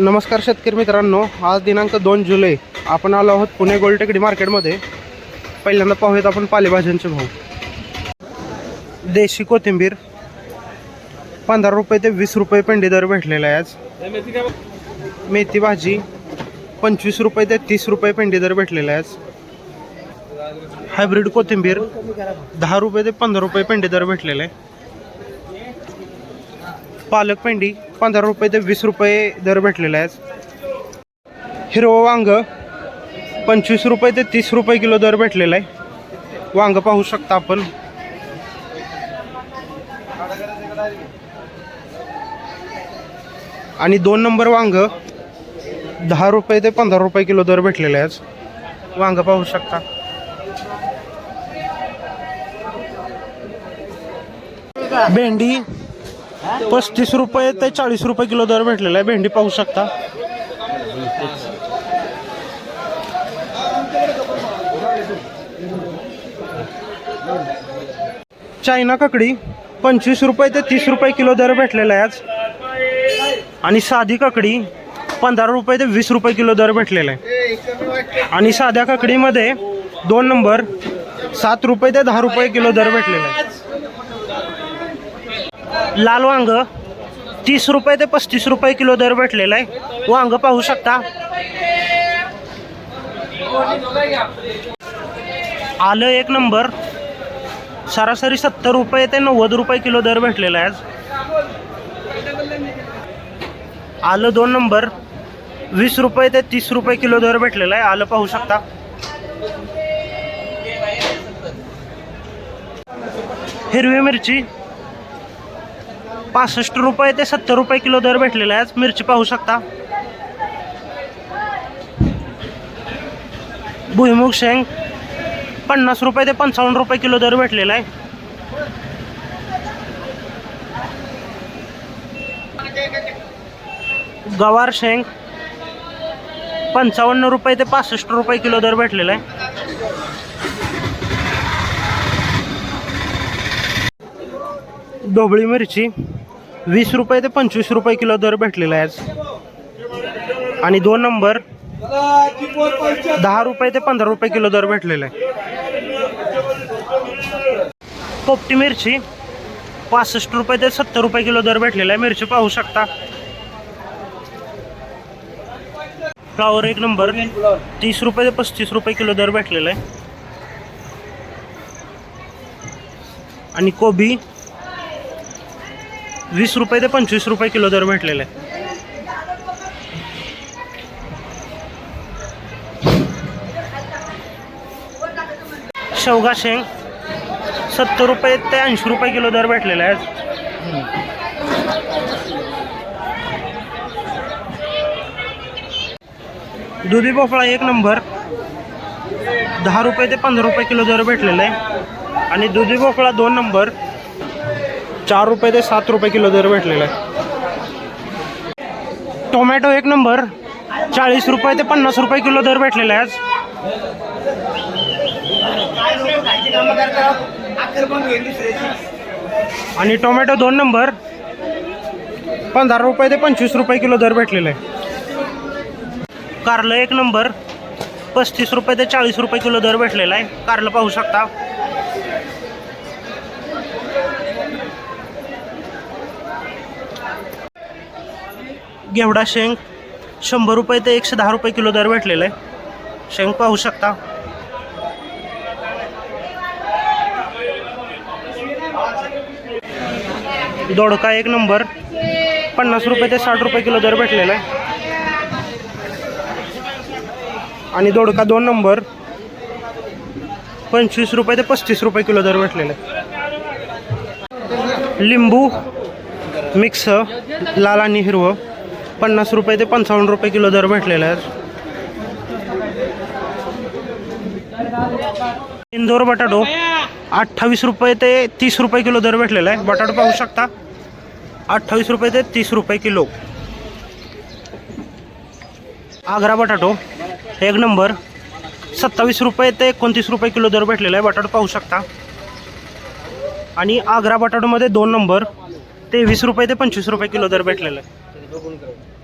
नमस्कार शेतकरी मित्रांनो आज दिनांक दोन जुलै. आपण आलो आहोत पुणे गोलटेकडी मार्केटमध्ये पहिल्यांदा पाहूयात आपण पालेभाज्यांचे भाव. देशी कोथिंबीर पंधरा रुपये ते वीस रुपये पेंडी दर भेटलेला आहे आज. मेथी भाजी पंचवीस रुपये ते तीस रुपये पेंडी दर भेटलेला आहे आज. हायब्रिड कोथिंबीर दहा रुपये ते पंधरा रुपये पेंडी दर भेटलेला आहे. पालक पेंडी पंधरा रुपये ते वीस रुपये दर भेटलेला आहे हिरवं वांग पंचवीस रुपये ते तीस रुपये किलो दर भेटलेला आहे. वांग पाहू शकता आपण. आणि दोन नंबर वांग दहा रुपये ते पंधरा रुपये किलो दर भेटलेले आहेत. वांग पाहू शकता. भेंडी पस्तीस रुपये ते चाळीस रुपये किलो दर भेटलेला आहे. भेंडी पाहू शकता. चायना काकडी पंचवीस रुपये ते तीस रुपये किलो दर भेटलेला आहे आज. आणि साधी काकडी पंधरा रुपये ते वीस रुपये किलो दर भेटलेला आहे. आणि साध्या काकडीमध्ये दोन नंबर सात रुपये ते दहा रुपये किलो दर भेटलेला आहे. लाल वांग तीस रुपये ते पस्तीस रुपये किलो दर भेटलेला आहे. वांग पाहू शकता. आलं एक नंबर. सरासरी सत्तर रुपये ते नव्वद रुपये किलो दर भेटलेला आहे आज. आलं दोन नंबर. वीस रुपये ते तीस रुपये किलो दर भेटलेला आहे. आलं पाहू शकता. हिरवी मिरची पासष्ट रुपये ते सत्तर रुपये किलो दर भेटलेला आहे. आज मिरची पाहू शकता. भुईमुग शेंग पन्नास रुपये ते पंचावन्न रुपये किलो दर भेटलेला आहे. गवार शेंग पंचावन्न रुपये ते पासष्ट रुपये किलो दर भेटलेला आहे. ढोबळी मिरची वीस रुपये ते पंचवीस रुपये किलो दर भेटलेला आहे आज. आणि दोन नंबर दहा रुपये ते पंधरा रुपये किलो दर भेटलेला आहे. पोपटी मिरची पासष्ट रुपये ते सत्तर रुपये किलो दर भेटलेला आहे. मिरची पाहू शकता. फ्लावर एक नंबर तीस रुपये ते पस्तीस रुपये किलो दर भेटलेला आहे. आणि कोबी वीस रुपये ते पंचवीस रुपये किलो दर भेटलेला आहे शेवगा शेंग सत्तर रुपये ते ऐंशी रुपये किलो दर भेटलेला आहे दुधी भोपळा एक नंबर दहा रुपये ते पंधरा रुपये किलो दर भेटलेला. आहे आणि दुधी भोपळा दोन नंबर चार रुपये ते सात रुपये किलो दर भेटलेला आहे. टोमॅटो एक नंबर चाळीस रुपये ते पन्नास रुपये किलो दर भेटलेला आहे आज. आणि टोमॅटो दोन नंबर पंधरा रुपये ते पंचवीस रुपये किलो दर भेटलेला आहे. कारलं एक नंबर पस्तीस रुपये ते चाळीस रुपये किलो दर भेटलेला आहे. कारलं पाहू शकता. घेवडा शेंग शंभर रुपये ते एकशे दहा रुपये किलो दर भेटलेला आहे. शेंग पाहू शकता. दोडका एक नंबर. पन्नास रुपये ते साठ रुपये किलो दर भेटलेला आहे. आणि दोडका दोन नंबर. पंचवीस रुपये ते पस्तीस रुपये किलो दर भेटलेला आहे. लिंबू मिक्स लाल आणि हिरवं. पन्नास रुपये ते पंचावन्न रुपये किलो दर भेटलेला आहे इंदोर बटाटो अठ्ठावीस रुपये ते तीस रुपये किलो दर भेटलेला आहे बटाटो पाहू शकता. अठ्ठावीस रुपये ते तीस रुपये किलो. आग्रा बटाटो एक नंबर. सत्तावीस रुपये ते एकोणतीस रुपये किलो दर भेटलेला आहे बटाटो पाहू शकता. आणि आग्रा बटाटोमध्ये दोन नंबर. तेवीस रुपये ते पंचवीस रुपये किलो दर भेटलेला आहे बघून करायचं